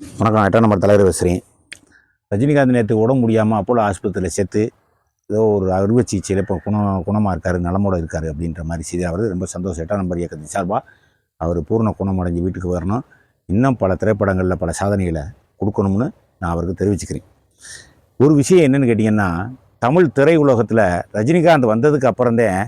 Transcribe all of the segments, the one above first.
வணக்கம் எட்டாம் நம்பர் தலைவர் பேசுகிறேன் ரஜினிகாந்த் நேற்று உடம்பு முடியாமல் அப்போலோ ஆஸ்பத்திரியில் சேர்த்து ஏதோ ஒரு அறுவை சிகிச்சையில் இப்போ குணம் குணமாக இருக்கார் நலமோட இருக்கார் அப்படின்ற மாதிரி செய்தி அவர் ரொம்ப சந்தோஷம். எட்டாம் நம்பர் இயக்கத்தின் சார்பாக அவர் பூர்ண குணம் அடைஞ்சு வீட்டுக்கு வரணும். இன்னும் பல திரைப்படங்களில் பல சாதனைகளை கொடுக்கணும்னு நான் அவருக்கு தெரிவிச்சுக்கிறேன். ஒரு விஷயம் என்னென்னு கேட்டிங்கன்னா தமிழ் திரையுலகத்தில் ரஜினிகாந்த் வந்ததுக்கு அப்புறம்தான்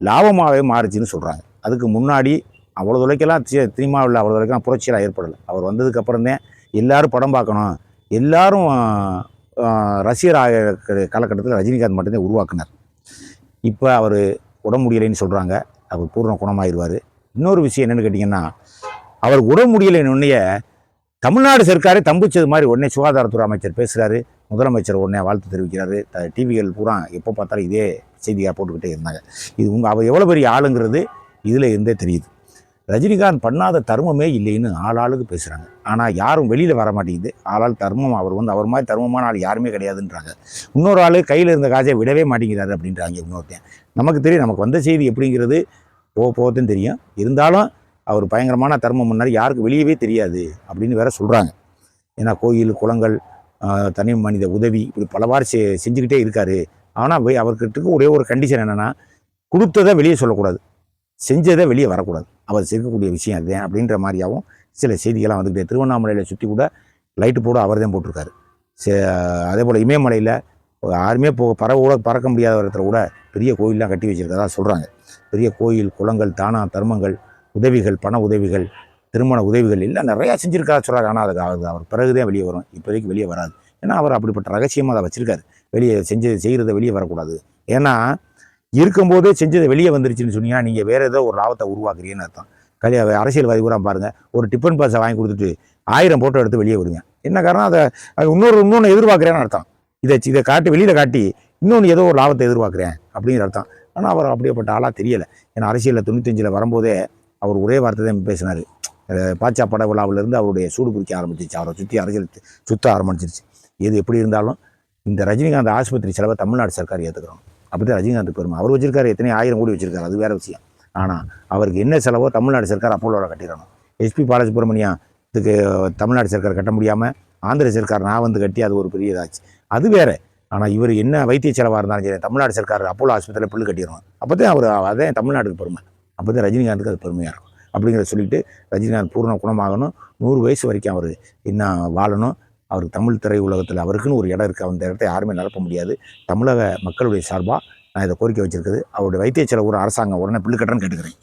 லாபமாகவே மாறுச்சுன்னு சொல்கிறாங்க அதுக்கு முன்னாடி அவ்வளோ தொலைக்கெல்லாம் சினிமாவில் அவ்வளோ தொலைக்கெல்லாம் புரட்சியெல்லாம் ஏற்படலை. அவர் வந்ததுக்கு அப்புறம்தான் எல்லாரும் படம் பார்க்கணும். எல்லாரும் ரசிகர் ஆக காலகட்டத்தில் ரஜினிகாந்த் மட்டும்தான் உருவாக்குனார். இப்போ அவர் உடம்பு முடியலைன்னு சொல்கிறாங்க அவர் பூர்ண குணமாயிருவார். இன்னொரு விஷயம் என்னென்னு கேட்டிங்கன்னா அவர் உடம்பு முடியலைன்னு உடனே தமிழ்நாடு சர்க்காரே தம்பிச்சது மாதிரி உடனே சுகாதாரத்துறை அமைச்சர் பேசுகிறாரு முதலமைச்சர் உடனே வாழ்த்து தெரிவிக்கிறாரு. டிவிகள் பூரா எப்போ பார்த்தாலும் இதே செய்தியாக போட்டுக்கிட்டே இருந்தாங்க. இது உங்கள் அவர் எவ்வளோ பெரிய ஆளுங்கிறது இதில் இருந்தே தெரியுது. ரஜினிகாந்த் பண்ணாத தர்மமே இல்லைன்னு ஆளாளுக்கு பேசுகிறாங்க ஆனால் யாரும் வெளியில் வர மாட்டேங்குது. ஆளாள் தர்மம் அவர் வந்து அவர் மாதிரி தர்மமான ஆள் யாருமே கிடையாதுன்றாங்க. இன்னொரு ஆள் கையில் இருந்த காசை விடவே மாட்டேங்கிறாரு அப்படின்றாங்க இன்னொருத்தன். நமக்கு தெரியும் நமக்கு வந்த செய்தி எப்படிங்கிறது போக போகத்தான் தெரியும். இருந்தாலும் அவர் பயங்கரமான தர்மம் முன்னாடி யாருக்கு வெளியவே தெரியாது அப்படின்னு வேற சொல்கிறாங்க ஏன்னா கோயில் குளங்கள் தனி மனித உதவி இப்படி பலவாறு செ செஞ்சுக்கிட்டே இருக்கார். ஆனால் அவர்கிட்ட ஒரே ஒரு கண்டிஷன் என்னென்னா கொடுத்ததை வெளியே சொல்லக்கூடாது. செஞ்சதை வெளியே வரக்கூடாது. அவர் சேர்க்கக்கூடிய விஷயம் அது அப்படின்ற மாதிரியாகவும் சில செய்திகள்லாம் வந்துக்கிட்டே திருவண்ணாமலையில் சுற்றி கூட லைட்டு போட அவர் தான் போட்டிருக்காரு. சே அதே போல் இமயமலையில் யாருமே போ பறவை கூட பறக்க முடியாத இடத்துல கூட பெரிய கோயிலெலாம் கட்டி வச்சுருக்கதா சொல்கிறாங்க பெரிய கோயில் குளங்கள் தானா தர்மங்கள் உதவிகள் பண உதவிகள் திருமண உதவிகள் எல்லாம் நிறையா செஞ்சுருக்காரு சொல்கிறாங்க ஆனால் அதுக்கு அவர் அவர் பிறகுதான் வெளியே வரும். இப்போதைக்கு வெளியே வராது. ஏன்னா அவர் அப்படிப்பட்ட ரகசியமாக அதை வச்சுருக்காரு. வெளியே செஞ்சு செய்கிறத வெளியே வரக்கூடாது. ஏன்னா இருக்கும்போதே செஞ்சது வெளியே வந்துருச்சுன்னு சொன்னீங்கன்னா நீங்கள் வேறு ஏதோ ஒரு லாபத்தை உருவாக்குறீங்கன்னு அர்த்தம். கல்யா அரசியல்வாதி பூரா பாருங்கள் ஒரு டிஃபன் பாஸை வாங்கி கொடுத்துட்டு ஆயிரம் போட்டோ எடுத்து வெளியே விடுங்க. என்ன காரணம்? அதை இன்னொரு இன்னொன்று எதிர்பார்க்குறேன்னு அர்த்தம். இதை இதை காட்டி வெளியில் காட்டி இன்னொன்று ஏதோ ஒரு லாபத்தை எதிர்பார்க்குறேன் அப்படிங்கிற அர்த்தம். ஆனால் அவர் அப்படியேப்பட்ட ஆளாக தெரியலை. ஏன்னா அரசியலில் தொண்ணூத்தஞ்சில் வரும்போதே அவர் ஒரே வார்த்தை தான் பேசினார். பாச்சா பட விழாவிலேருந்து அவருடைய சூடு பிடிக்க ஆரம்பிச்சிச்சு. அவரை சுற்றி அரசியல் சுத்த ஆரம்பிச்சிருச்சு. எது எப்படி இருந்தாலும் இந்த ரஜினிகாந்த் ஆஸ்பத்திரி செலவை தமிழ்நாடு சர்க்கார் ஏற்றுக்கிறோம் அப்படி தான் ரஜினிகாந்த் பெருமை. அவர் வச்சிருக்காரு எத்தனை ஆயிரம் கோடி வச்சிருக்காரு. அது வேறு விஷயம். ஆனால் அவருக்கு என்ன செலவோ தமிழ்நாடு சர்க்கார் அப்போலோட கட்டிடணும். எஸ்பி பாலசுப்ரமணியம் இதுக்கு தமிழ்நாடு சர்க்கார் கட்ட முடியாமல் ஆந்திர சர்க்கார் நான் வந்து கட்டி அது ஒரு பெரிய இதாச்சு. அது வேறு. ஆனால் இவர் என்ன வைத்திய செலவாக இருந்தாலும் சரி தமிழ்நாடு சர்க்கார் அப்போலோ ஆஸ்பத்திரியில் புல்லு கட்டிடணும். அப்போ தான் அவர் அதே தமிழ்நாட்டுக்கு பெருமை. அப்போ தான் ரஜினிகாந்துக்கு அது பெருமையாக இருக்கும். அப்படிங்கிறத சொல்லிட்டு ரஜினிகாந்த் பூர்ண குணமாகணும். நூறு வயசு வரைக்கும் அவர் இன்னும் வாழணும். அவருக்கு தமிழ் திரை உலகத்தில் அவருக்குன்னு ஒரு இடம் இருக்குது அந்த இடத்த யாருமே நிரப்ப முடியாது. தமிழக மக்களுடைய சார்பாக நான் இதை கோரிக்கை வச்சிருக்குது. அவருடைய வைத்திய செலவு ஒரு அரசாங்கம் உடனே பில்லு கட்டுறேன்னு கேட்டுக்கிறேன்.